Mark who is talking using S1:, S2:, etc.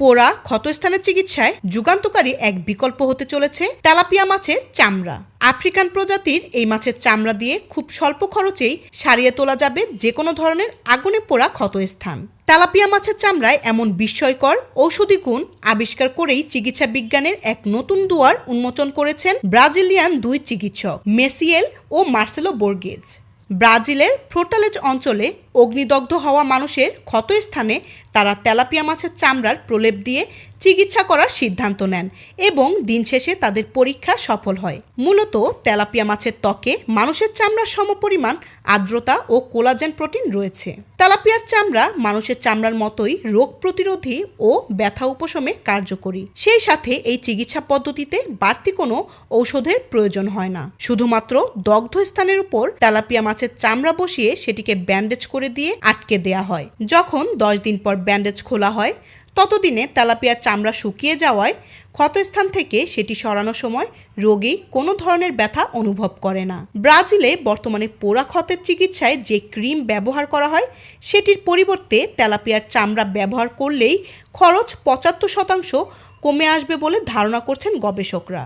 S1: পোড়া ক্ষতস্থানের চিকিৎসায় যুগান্তকারী এক বিকল্প হতে চলেছে তেলাপিয়া মাছের চামড়া। আফ্রিকান প্রজাতির এই মাছের চামড়া দিয়ে খুব স্বল্প খরচেই সারিয়ে তোলা যাবে যে কোনো ধরনের আগুনে পোড়া ক্ষতস্থান। তেলাপিয়া মাছের চামড়ায় এমন বিস্ময়কর ঔষধি গুণ আবিষ্কার করেই চিকিৎসা বিজ্ঞানের এক নতুন দুয়ার উন্মোচন করেছেন ব্রাজিলিয়ান দুই চিকিৎসক, মেসিয়েল ও মার্সেলো বোর্গেজ। ব্রাজিলের ফ্রোটালেজ অঞ্চলে অগ্নিদগ্ধ হওয়া মানুষের ক্ষতস্থানে তারা তেলাপিয়া মাছের চামড়ার প্রলেপ দিয়ে চিকিৎসা করার সিদ্ধান্ত নেন এবং দিন শেষে তাদের পরীক্ষা সফল হয়। মূলত তেলাপিয়া মাছের ত্বকে মানুষের চামড়ার সমপরিমাণ আর্দ্রতা ও কোলাজেন প্রোটিন রয়েছে। তেলাপিয়ার চামড়া মানুষের চামড়ার মতোই রোগ প্রতিরোধী ও ব্যথা উপশমে কার্যকরী। সেই সাথে এই চিকিৎসা পদ্ধতিতে বাড়তি কোনো ঔষধের প্রয়োজন হয় না। শুধুমাত্র দগ্ধ স্থানের উপর তেলাপিয়া মাছের চামড়া বসিয়ে সেটিকে ব্যান্ডেজ করে দিয়ে আটকে দেয়া হয়। যখন দশ দিন পর ব্যান্ডেজ খোলা হয় ততদিনে তেলাপিয়ার চামড়া শুকিয়ে যাওয়ায় ক্ষতস্থান থেকে সেটি সরানোর সময় রোগী কোনো ধরনের ব্যথা অনুভব করে না। ব্রাজিলে বর্তমানে পোড়া ক্ষতের চিকিৎসায় যে ক্রিম ব্যবহার করা হয়, সেটির পরিবর্তে তেলাপিয়ার চামড়া ব্যবহার করলেই খরচ পঁচাত্তর শতাংশ কমে আসবে বলে ধারণা করছেন গবেষকরা।